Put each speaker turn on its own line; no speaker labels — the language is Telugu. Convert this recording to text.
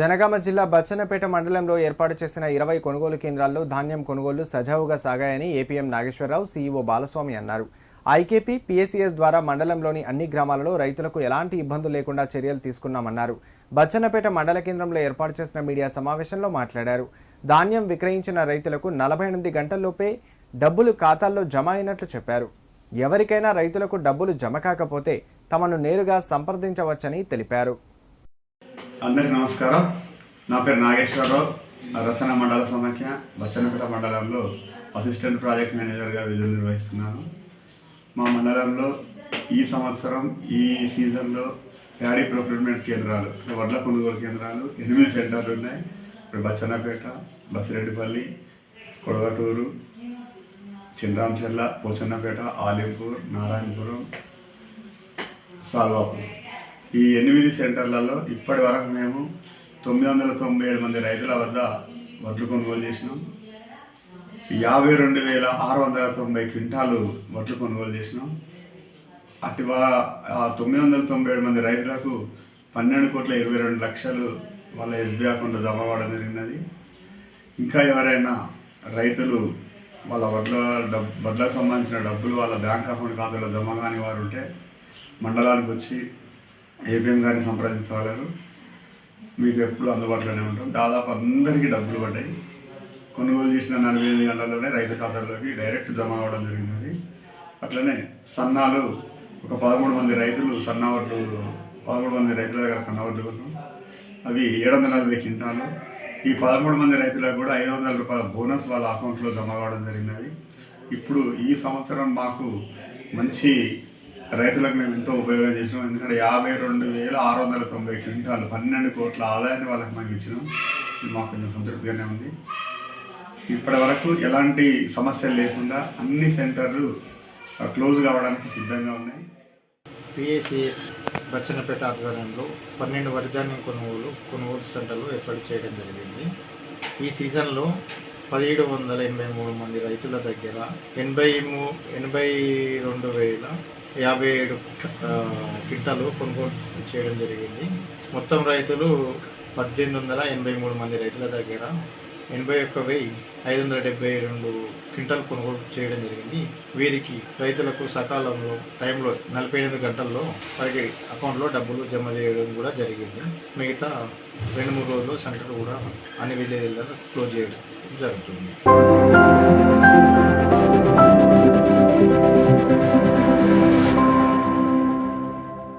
జనగామ జిల్లా బచ్చన్నపేట మండలంలో ఏర్పాటు చేసిన ఇరవై కొనుగోలు కేంద్రాల్లో ధాన్యం కొనుగోలు సజావుగా సాగాయని ఏపీఎం నాగేశ్వరరావు సీఈఓ బాలస్వామి అన్నారు. ఐకేపీ పీఎస్సీఎస్ ద్వారా మండలంలోని అన్ని గ్రామాలలో రైతులకు ఎలాంటి ఇబ్బందులు లేకుండా చర్యలు తీసుకున్నామన్నారు. బచ్చన్నపేట మండల కేంద్రంలో ఏర్పాటు చేసిన మీడియా సమావేశంలో మాట్లాడారు. ధాన్యం విక్రయించిన రైతులకు నలభై ఎనిమిది గంటల్లోపే డబ్బులు ఖాతాల్లో జమ అయినట్లు చెప్పారు. ఎవరికైనా రైతులకు డబ్బులు జమ కాకపోతే తమను నేరుగా సంప్రదించవచ్చని తెలిపారు.
అందరికీ నమస్కారం. నా పేరు నాగేశ్వరరావు. రచన మండల సమాఖ్య బచ్చన్నపేట మండలంలో అసిస్టెంట్ ప్రాజెక్ట్ మేనేజర్గా విధులు నిర్వహిస్తున్నాను. మా మండలంలో ఈ సంవత్సరం ఈ సీజన్లో ప్యాడీ ప్రొక్యూర్మెంట్ కేంద్రాలు వడ్ల కొనుగోలు కేంద్రాలు ఎనిమిది సెంటర్లు ఉన్నాయి. ఇప్పుడు బచ్చన్నపేట బసిరెడ్డిపల్లి కొడగటూరు చిండ్రాంచెల్ల పోచన్నపేట ఆలింపూర్ నారాయణపురం సాల్వాపూర్. ఈ ఎనిమిది సెంటర్లలో ఇప్పటి వరకు మేము తొమ్మిది వందల తొంభై ఏడు మంది రైతుల వద్ద వడ్లు కొనుగోలు చేసినాం. యాభై రెండు వేల ఆరు వందల తొంభై క్వింటాలు వడ్లు కొనుగోలు చేసినాం. అటు వా- తొమ్మిది వందల తొంభై ఏడు మంది రైతులకు పన్నెండు కోట్ల ఇరవై రెండు లక్షలు వాళ్ళ ఎస్బీఐ అకౌంట్లో జమ అవ్వడం జరిగినది. ఇంకా ఎవరైనా రైతులు వాళ్ళ వడ్ల డబ్ వడ్లకు సంబంధించిన డబ్బులు వాళ్ళ బ్యాంక్ అకౌంట్ ఖాతాలో జమ కాని వారు ఉంటే మండలానికి వచ్చి ఏపీఎం గారిని సంప్రదించగలరు. మీకు ఎప్పుడు అందుబాటులోనే ఉంటాం. దాదాపు అందరికీ డబ్బులు పడ్డాయి. కొనుగోలు చేసిన నలభై ఎనిమిది గంటల్లోనే రైతు ఖాతాల్లోకి డైరెక్ట్ జమ అవ్వడం జరిగినది. అట్లనే సన్నాలు ఒక పదమూడు మంది రైతులు సన్నవడ్లు పదమూడు మంది రైతుల దగ్గర సన్నవడ్లు కొన్నాం అవి ఏడు వందల నలభై క్వింటాలు. ఈ పదమూడు మంది రైతులకు కూడా ఐదు వందల రూపాయల బోనస్ వాళ్ళ అకౌంట్లో జమ కావడం జరిగినది. ఇప్పుడు ఈ సంవత్సరం మాకు మంచి రైతులకు మేము ఎంతో ఉపయోగం చేసినాం. ఎందుకంటే యాభై రెండు వేల ఆరు వందల తొంభై క్వింటాలు పన్నెండు కోట్ల ఆదాయాన్ని వాళ్ళకి మేము ఇచ్చినాం. ఇది మాకు కొంచెం సంతృప్తిగానే ఉంది. ఇప్పటి వరకు ఎలాంటి సమస్యలు లేకుండా అన్ని సెంటర్లు క్లోజ్ కావడానికి సిద్ధంగా ఉన్నాయి.
పిఎస్సిఎస్ బచ్చన్నపేట ఆధ్వర్యంలో పన్నెండు వరిధాన్యం కొనుగోలు కొనుగోలు సెంటర్లు ఏర్పాటు చేయడం జరిగింది. ఈ సీజన్లో పదిహేడు వందల ఎనభై మూడు మంది రైతుల దగ్గర ఎనభై మూ ఎనభై రెండు వేల యాభై ఏడు కింటాలు క్వింటాలు కొనుగోలు చేయడం జరిగింది. మొత్తం రైతులు పద్దెనిమిది వందల ఎనభై మూడు మంది రైతుల దగ్గర ఎనభై ఒక్క వెయ్యి ఐదు వందల డెబ్బై రెండు క్వింటల్ కొనుగోలు చేయడం జరిగింది. వీరికి రైతులకు సకాలంలో టైంలో నలభై ఎనిమిది గంటల్లో వారికి అకౌంట్లో డబ్బులు జమ చేయడం కూడా జరిగింది. మిగతా రెండు మూడు రోజుల్లో సెంటర్ కూడా అన్ని విలేజ్లలో క్లోజ్ చేయడం జరుగుతుంది.